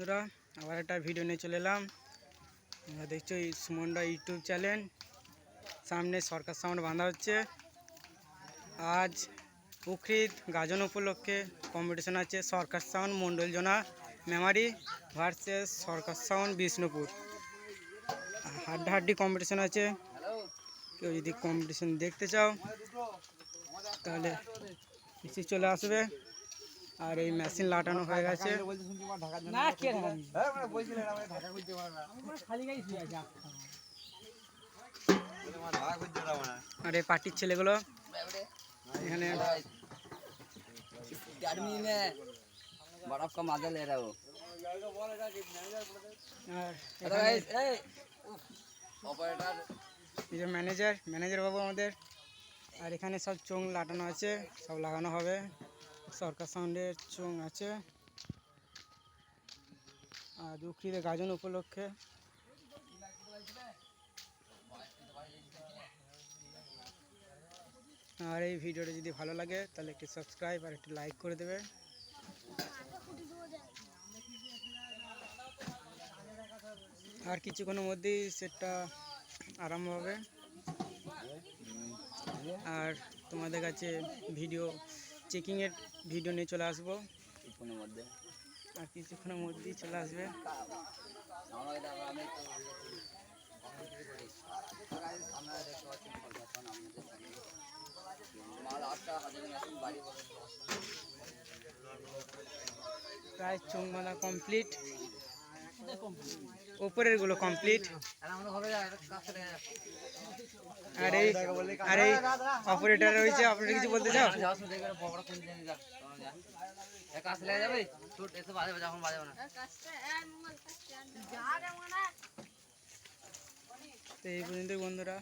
বন্ধুরা, আবার একটা ভিডিও নিয়ে চলে এলাম। তোমরা দেখছ এই ইউটিউব চ্যানেল সামনে সরকার সাউন্ড বাঁধা হচ্ছে। আজ উকৃত গাজন উপলক্ষে কম্পিটিশন আছে সরকার সাউন্ড মণ্ডলজনা মেমারি ভার্সেস সরকার সাউন্ড বিষ্ণুপুর। হাড্ডাহাড্ডি কম্পিটিশন আছে। কেউ যদি কম্পিটিশন দেখতে চাও, তাহলে চলে আসবে। আর এই মেশিন লাটানো হয়ে গেছে। আর এই পার্টির ছেলেগুলো এখানে বরফ এই যে ম্যানেজার ম্যানেজার বাবু আমাদের। আর এখানে সব চোং লাটানো আছে সব লাগানো হবে। সরকার সাউন্ডের চোং আছে। আর দুঃখীতে গাজন উপলক্ষে। আর এই ভিডিওটা যদি ভালো লাগে, তাহলে একটি সাবস্ক্রাইব আর একটি লাইক করে দেবে। আর কিছুক্ষণের মধ্যেই সেটটা আরম্ভ হবে। আর তোমাদের কাছে ভিডিও চেকিংয়ের ভিডিও নিয়ে চলে আসব। কিছুক্ষণের মধ্যে। আর কিছুক্ষণের মধ্যেই চলে আসবে। প্রায় চোখ কমপ্লিট ওপরেরগুলো কমপ্লিট আর আর এই অপারেটর রয়েছে। অপারেটর কিছু বলতে চাও? তো এই পর্যন্ত বন্ধুরা।